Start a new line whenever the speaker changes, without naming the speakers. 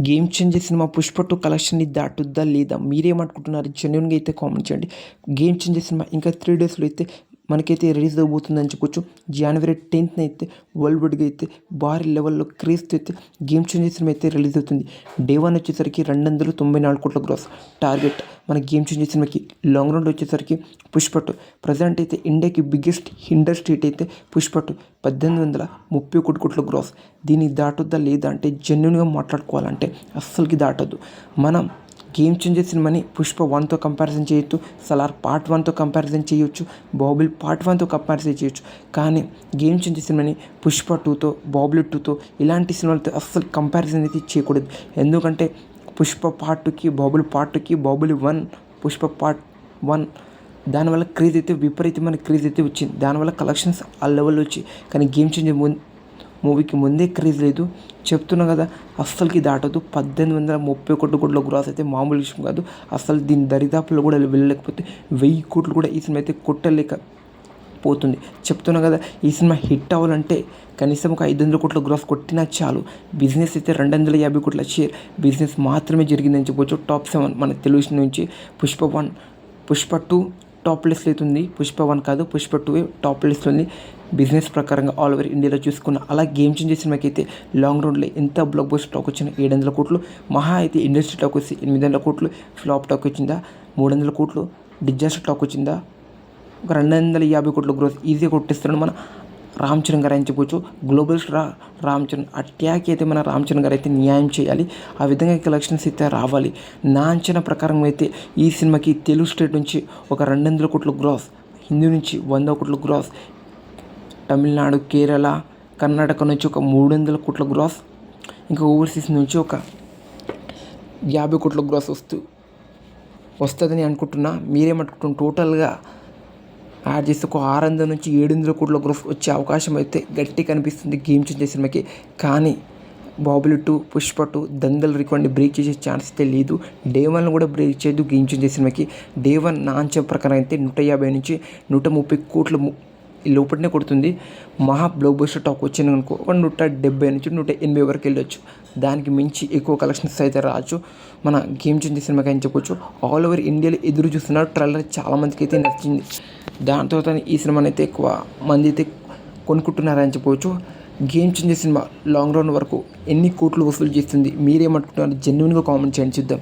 Game changer cinema Pushpa two కలెక్షన్ని దాటుద్దా లేదా? మీరేమనుకుంటున్నారు? జెన్యున్గా అయితే కామెంట్ చేయండి. గేమ్ చేంజర్ సినిమా ఇంకా త్రీ డేస్లో అయితే మనకైతే రిలీజ్ అవబోతుందని చెప్పొచ్చు. జనవరి టెన్త్న అయితే వరల్డ్ వైడ్గా అయితే భారీ లెవెల్లో క్రేజ్తో అయితే గేమ్ చేంజర్ సినిమా అయితే రిలీజ్ అవుతుంది. డే వన్ వచ్చేసరికి రెండు వందల తొంభై నాలుగు కోట్ల గ్రాస్ టార్గెట్ మన గేమ్ చేంజర్ సినిమాకి లాంగ్ రౌండ్ వచ్చేసరికి పుష్పట్టు. ప్రజెంట్ అయితే ఇండియాకి బిగ్గెస్ట్ ఇండస్ట్రీ అయితే పుష్పట్టు. పద్దెనిమిది వందల ముప్పై ఒకటి కోట్ల గ్రాస్ దీన్ని దాటొద్దా లేదా అంటే జెన్యున్గా మాట్లాడుకోవాలంటే అస్సలకి దాటద్దు. మనం గేమ్ చేంజర్ సినిమాని పుష్ప వన్తో కంపారిజన్ చేయొచ్చు సలార్ పార్ట్ వన్తో కంపారిజన్ చేయొచ్చు బాబుల్ పార్ట్ వన్తో కంపారిజన్ చేయొచ్చు. కానీ గేమ్ చేంజర్ సినిమాని పుష్ప టూతో బాబుల్ టూతో ఇలాంటి సినిమాలతో అస్సలు కంపారిజన్ అయితే చేయకూడదు. ఎందుకంటే పుష్ప పార్ట్ టూకి బాబుల్ పార్ట్ టూకి బాబుల్ వన్ పుష్ప పార్ట్ వన్ దానివల్ల క్రేజ్ అయితే విపరీతమైన క్రేజ్ అయితే వచ్చింది. దానివల్ల కలెక్షన్స్ ఆ లెవెల్ వచ్చి కానీ గేమ్ చేంజర్ ముందు మూవీకి ముందే క్రేజ్ లేదు. చెప్తున్నా కదా అస్సలకి దాటదు పద్దెనిమిది వందల ముప్పై ఒకటి కోట్ల గ్రాస్ అయితే మామూలు విషయం కాదు. అసలు దీని దరిదాపులో కూడా వెళ్ళలేకపోతే వెయ్యి కోట్లు కూడా ఈ సినిమా అయితే కొట్టలేక పోతుంది. చెప్తున్నా కదా ఈ సినిమా హిట్ అవ్వాలంటే కనీసం ఒక ఐదు వందల కోట్ల గ్రాస్ కొట్టినా చాలు. బిజినెస్ అయితే రెండు వందల యాభై కోట్ల షేర్. బిజినెస్ మాత్రమే జరిగిందని చెప్పొచ్చు. టాప్ సెవెన్ మన తెలుగు నుంచి Pushpa one Pushpa two top less అయితే ఉంది. పుష్ప వన్ కాదు పుష్ప టూ టాప్ లిస్ట్లో ఉంది. బిజినెస్ ప్రకారంగా ఆల్ ఓవర్ ఇండియాలో చూసుకున్న అలా గేమ్ చేంజ్ సినిమాకైతే లాంగ్ రౌండ్లో ఎంత బ్లాక్ బస్టర్ టాక్ వచ్చిన ఏడు వందల కోట్లు మహా అయితే ఇండస్ట్రీ టాక్ వచ్చి ఎనిమిది వందల కోట్లు ఫ్లాప్ టాక్ వచ్చిందా మూడు వందల కోట్లు డిజాస్టర్ టాక్ వచ్చిందా ఒక రెండు వందల యాభై కోట్ల గ్రోత్ ఈజీగా కొట్టేస్తున్నాడు మన రామ్ చరణ్ గారు అని చెప్పొచ్చు global star Ram Charan attack అయితే మన రామ్ చరణ్ గారు అయితే న్యాయం చేయాలి. ఆ విధంగా కలెక్షన్స్ అయితే రావాలి. నా అంచనా ప్రకారం అయితే ఈ సినిమాకి తెలుగు స్టేట్ నుంచి ఒక రెండు వందల కోట్ల గ్రాస్ హిందీ నుంచి వంద కోట్ల గ్రాస్ తమిళనాడు కేరళ కర్ణాటక నుంచి ఒక మూడు వందల కోట్ల గ్రాస్ ఇంకా ఓవర్సీస్ నుంచి ఒక యాభై కోట్ల గ్రాస్ వస్తూ వస్తుందని అనుకుంటున్నా. మీరేమనుకుంటున్నారు? టోటల్గా యాడ్ చేస్తే ఒక ఆరు వందల నుంచి ఏడు వందల కోట్ల గ్రోత్ వచ్చే అవకాశం అయితే గట్టి కనిపిస్తుంది గేమ్ చేంజర్ సినిమాకి. కానీ బాబులు టూ పుష్ప టూ దంగల్ రికార్డ్ని బ్రేక్ చేసే ఛాన్స్ అయితే లేదు. డే వన్ కూడా బ్రేక్ చేయదు గేమ్ చేంజర్ సినిమాకి. డే వన్ నా ప్రకారం అయితే నూట యాభై నుంచి నూట ముప్పై కోట్ల ము- లోపలనే కొడుతుంది. మహా బ్లాక్ బస్టర్ టాక్ వచ్చింది అనుకో ఒక నూట డెబ్బై నుంచి నూట ఎనభై వరకు వెళ్ళొచ్చు. దానికి మించి ఎక్కువ కలెక్షన్స్ అయితే రావచ్చు మన గేమ్ చేంజ్ సినిమాకి అని చెప్పొచ్చు. ఆల్ ఓవర్ ఇండియాలో ఎదురు చూస్తున్నారు ట్రైలర్ చాలా మందికి అయితే నచ్చింది. దాంతో ఈ సినిమాని అయితే ఎక్కువ మంది అయితే కొనుక్కుంటున్నారని చెప్పవచ్చు game changer cinema long run వరకు ఎన్ని కోట్లు వసూలు చేస్తుంది మీరేమనుకుంటున్నారు? జెన్యున్గా కామెంట్ చేయండి చూద్దాం.